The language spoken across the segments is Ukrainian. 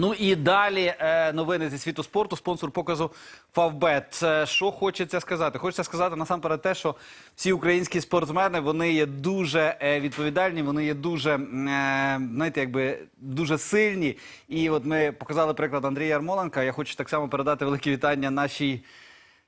Ну і далі е, новини зі світу спорту. Спонсор показу Фавбет. Що хочеться сказати? Хочеться сказати насамперед те, що всі українські спортсмени вони є дуже е, відповідальні, вони є дуже, е, знаєте, якби дуже сильні. І от ми показали приклад Андрія Ярмоленка. Я хочу так само передати велике вітання нашій.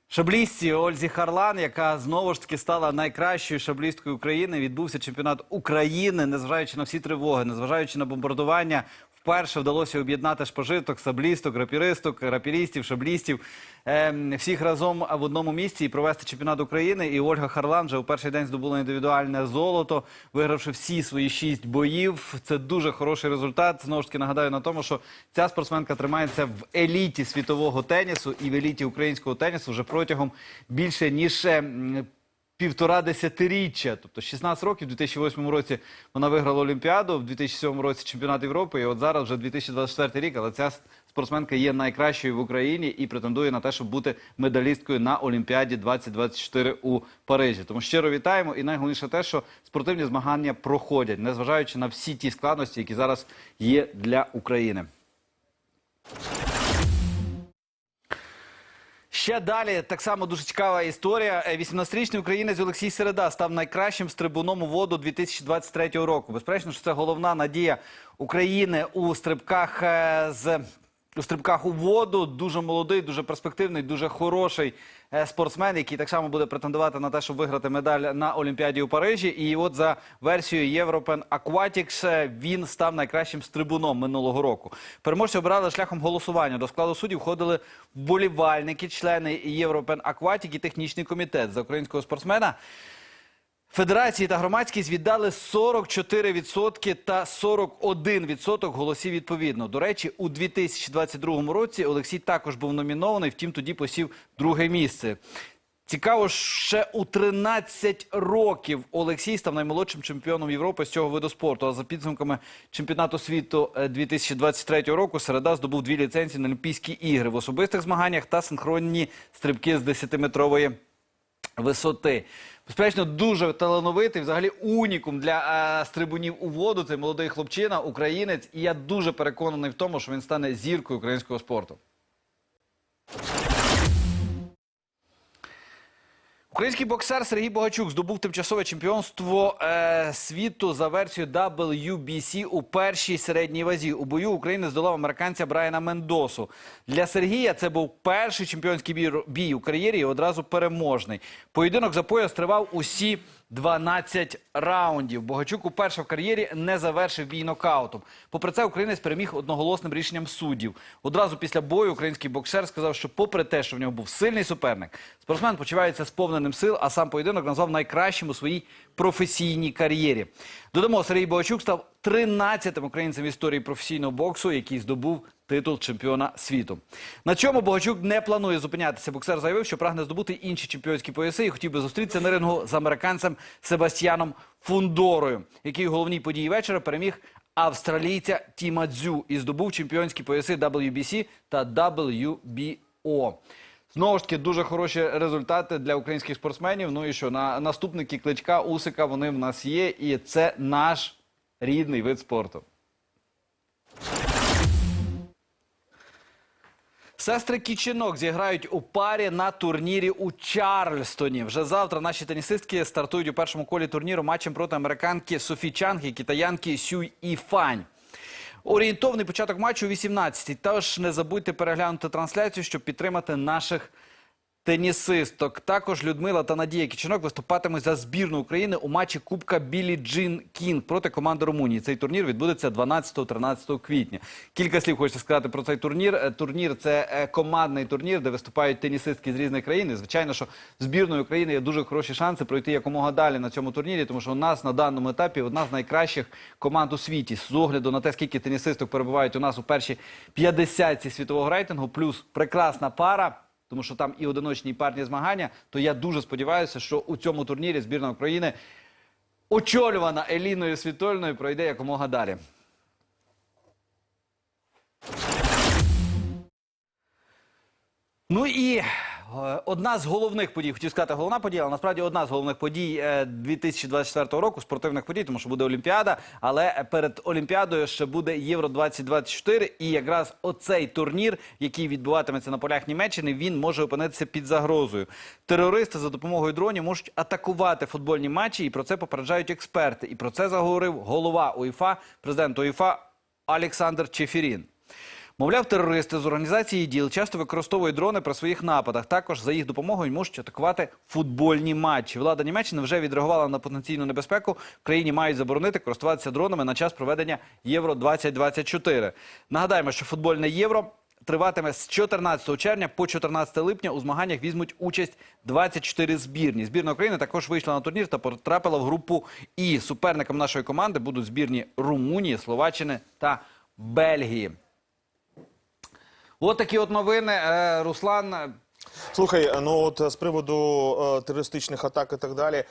Шаблістці Ользі Харлан, яка знову ж таки стала найкращою шаблісткою України. Відбувся чемпіонат України, незважаючи на всі тривоги, незважаючи на бомбардування. Вперше вдалося об'єднати шпожиток, саблісток, рапіристок, рапірістів, шаблістів ем, всіх разом в одному місці і провести чемпіонат України. І Ольга Харлан вже у перший день здобула індивідуальне золото, вигравши всі свої шість боїв. Це дуже хороший результат. Знову ж таки нагадаю на тому, що ця спортсменка тримається в еліті світового тенісу і в еліті українського тенісу вже протягом більше ніж. Півтора десятиріччя, тобто 16 років, у 2008 році вона виграла Олімпіаду, в 2007 році чемпіонат Європи, і от зараз вже 2024 рік, але ця спортсменка є найкращою в Україні і претендує на те, щоб бути медалісткою на Олімпіаді 2024 у Парижі. Тому щиро вітаємо. І найголовніше те, що спортивні змагання проходять, незважаючи на всі ті складності, які зараз є для України. Ще далі так само дуже цікава історія. Е, 18-річний українець Олексій Середа став найкращим стрибуном у воду 2023 року. Безперечно, що це головна надія України у стрибках е, з у стрибках у воду. Дуже молодий, дуже перспективний, дуже хороший е, спортсмен, який так само буде претендувати на те, щоб виграти медаль на Олімпіаді у Парижі. І от за версією European Aquatics е, він став найкращим стрибуном минулого року. Переможці обирали шляхом голосування. До складу суддів входили вболівальники, члени European Aquatic і технічний комітет за українського спортсмена. Федерації та громадськість віддали 44% та 41% голосів відповідно. До речі, у 2022 році Олексій також був номінований, втім тоді посів друге місце. Цікаво, ще у 13 років Олексій став наймолодшим чемпіоном Європи з цього виду спорту. А за підсумками чемпіонату світу е, 2023 року Середа здобув дві ліцензії на Олімпійські ігри в особистих змаганнях та синхронні стрибки з 10-метрової висоти. Безперечно, дуже талановитий, взагалі унікум для е, стрибунів у воду. Це молодий хлопчина, українець, і я дуже переконаний в тому, що він стане зіркою українського спорту. Український боксер Сергій Богачук здобув тимчасове чемпіонство е, світу за версією WBC у першій середній вазі. У бою України здолав американця Брайана Мендосу. Для Сергія це був перший чемпіонський бій, бій у кар'єрі і одразу переможний. Поєдинок за пояс тривав усі 12 раундів. Богачук уперше в кар'єрі не завершив бій нокаутом. Попри це, українець переміг одноголосним рішенням суддів. Одразу після бою український боксер сказав, що попри те, що в нього був сильний суперник, спортсмен почувається сповненим сил, а сам поєдинок назвав найкращим у своїй професійній кар'єрі. Додамо, Сергій Богачук став 13-тим українцем в історії професійного боксу, який здобув титул чемпіона світу. На чому Богачук не планує зупинятися. Боксер заявив, що прагне здобути інші чемпіонські пояси і хотів би зустрітися на рингу з американцем Себастьяном Фундорою, який у головній події вечора переміг австралійця Тіма Дзю і здобув чемпіонські пояси WBC та WBO. Знову ж таки, дуже хороші результати для українських спортсменів. Ну і що на наступники кличка Усика вони в нас є, і це наш рідний вид спорту. Сестри Кічинок зіграють у парі на турнірі у Чарльстоні. Вже завтра наші тенісистки стартують у першому колі турніру матчем проти американки Софі Чанг і китаянки Сюй Іфань. Орієнтовний початок матчу о 18-й. Тож не забудьте переглянути трансляцію, щоб підтримати наших тенісисток. Також Людмила та Надія Кічинок виступатимуть за збірну України у матчі Кубка Білі Джин Кінг проти команди Румунії. Цей турнір відбудеться 12-13 квітня. Кілька слів хочеться сказати про цей турнір. Е, Турнір це е, командний турнір, де виступають тенісистки з різних країн. І, Звичайно, що збірної України є дуже хороші шанси пройти якомога далі на цьому турнірі, тому що у нас на даному етапі одна з найкращих команд у світі. З огляду на те, скільки тенісисток перебувають у нас у першій 50 світового рейтингу, плюс прекрасна пара тому що там і одиночні, і парні змагання, то я дуже сподіваюся, що у цьому турнірі збірна України, очолювана Еліною Світольною, пройде якомога далі. Ну і Одна з головних подій, хотів сказати головна подія, але насправді одна з головних подій е, 2024 року, спортивних подій, тому що буде Олімпіада, але перед Олімпіадою ще буде Євро 2024 і якраз оцей турнір, який відбуватиметься на полях Німеччини, він може опинитися під загрозою. Терористи за допомогою дронів можуть атакувати футбольні матчі, і про це попереджають експерти. І про це заговорив голова УЄФА, президент УЄФА Олександр Чефірін. Мовляв, терористи з організації ДІЛ часто використовують дрони при своїх нападах. Також за їх допомогою можуть атакувати футбольні матчі. Влада Німеччини вже відреагувала на потенційну небезпеку. В країні мають заборонити користуватися дронами на час проведення Євро 2024 Нагадаємо, що футбольне євро. Триватиме з 14 червня по 14 липня. У змаганнях візьмуть участь 24 збірні. Збірна України також вийшла на турнір та потрапила в групу І. Суперником нашої команди будуть збірні Румунії, Словаччини та Бельгії. От такі от новини. Е, Руслан, е, Слухай, ну от е, з приводу е, терористичних атак і так далі,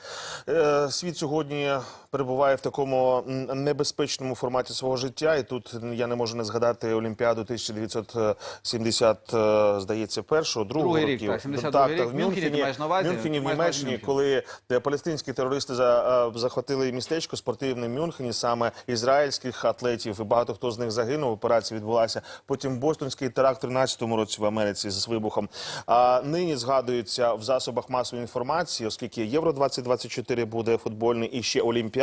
е, світ сьогодні перебуває в такому небезпечному форматі свого життя, і тут я не можу не згадати Олімпіаду 1970, е, здається, першого, другого Другий рік, років. так, 72-й рік. в Мюнхені в Мюнхені, в Німеччині, коли е, палестинські терористи за, е, захватили містечко спортивне в Мюнхені, саме ізраїльських атлетів, і багато хто з них загинув. Операція відбулася. Потім бостонський теракт в 13-му році в Америці з вибухом. А нині згадується в засобах масової інформації, оскільки Євро 2024 буде футбольний і ще Олімпіада.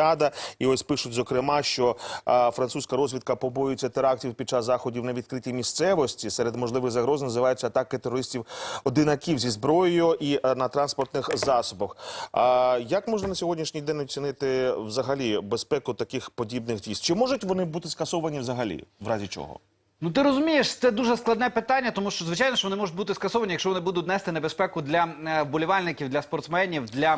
І ось пишуть зокрема, що а, французька розвідка побоюється терактів під час заходів на відкритій місцевості. Серед можливих загроз називаються атаки терористів одинаків зі зброєю і а, на транспортних засобах. А як можна на сьогоднішній день оцінити взагалі безпеку таких подібних дій? Чи можуть вони бути скасовані взагалі, в разі чого? ну ти розумієш, це дуже складне питання, тому що звичайно, що вони можуть бути скасовані, якщо вони будуть нести небезпеку для е, вболівальників, для спортсменів, для,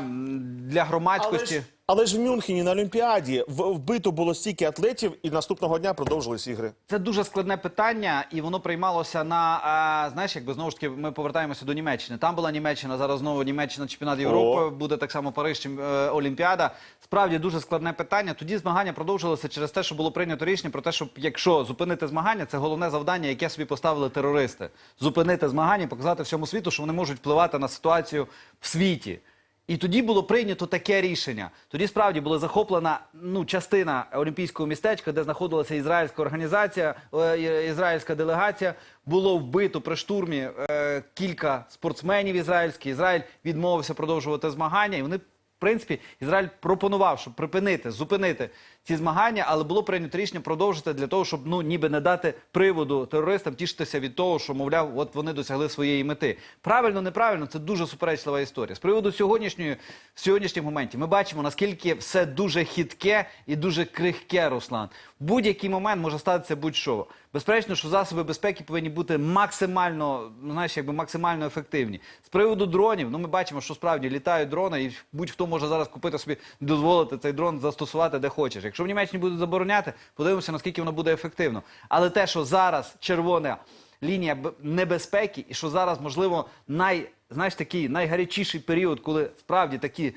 для громадськості. Але ж, але ж в Мюнхені на Олімпіаді вбито було стільки атлетів, і наступного дня продовжились ігри. Це дуже складне питання, і воно приймалося на а, знаєш, якби знову ж таки ми повертаємося до Німеччини. Там була Німеччина, зараз знову Німеччина чемпіонат Європи. Буде так само Париж чим, е, Олімпіада. Справді дуже складне питання. Тоді змагання продовжилися через те, що було прийнято рішення про те, що якщо зупинити змагання, це головне завдання, яке собі поставили терористи. Зупинити змагання, показати всьому світу, що вони можуть впливати на ситуацію в світі. І тоді було прийнято таке рішення. Тоді справді була захоплена ну, частина олімпійського містечка, де знаходилася ізраїльська організація, е, ізраїльська делегація. Було вбито при штурмі е, кілька спортсменів ізраїльських. Ізраїль відмовився продовжувати змагання, і вони. В принципі, Ізраїль пропонував, щоб припинити, зупинити ці змагання, але було прийнято рішення продовжити для того, щоб ну ніби не дати приводу терористам тішитися від того, що мовляв, от вони досягли своєї мети. Правильно, неправильно, це дуже суперечлива історія. З приводу сьогоднішньої сьогоднішніх моментів ми бачимо наскільки все дуже хитке і дуже крихке, Руслан. Будь-який момент може статися будь-що. Безперечно, що засоби безпеки повинні бути максимально, знаєш, якби максимально ефективні. З приводу дронів, ну ми бачимо, що справді літають дрони, і будь-хто може зараз купити собі, дозволити цей дрон застосувати де хочеш. Якщо в Німеччині будуть забороняти, подивимося, наскільки воно буде ефективно. Але те, що зараз червона лінія небезпеки, і що зараз, можливо, най, знаєш, такий найгарячіший період, коли справді такі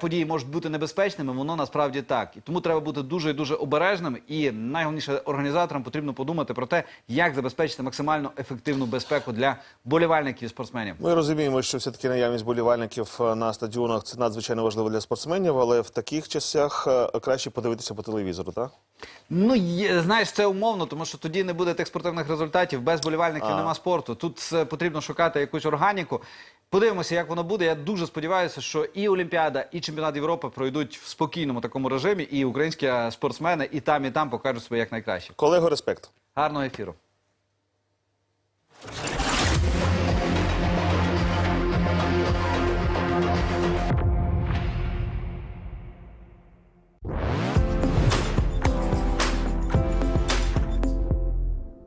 події можуть бути небезпечними, воно насправді так. І тому треба бути дуже і дуже обережним. І найголовніше організаторам потрібно подумати про те, як забезпечити максимально ефективну безпеку для болівальників і спортсменів. Ми розуміємо, що все-таки наявність болівальників е, на стадіонах це надзвичайно важливо для спортсменів, але в таких часах е, краще подивитися по телевізору, так? Ну знаєш, це умовно, тому що тоді не буде тих спортивних результатів. Без болівальників А. нема спорту. Тут е, потрібно шукати якусь органіку. Подивимося, як воно буде. Я дуже сподіваюся, що і Олімпіада, і чемпіонат Європи пройдуть в спокійному такому режимі, і українські спортсмени і там, і там покажуть себе як найкраще. Колего, респект. Гарного ефіру.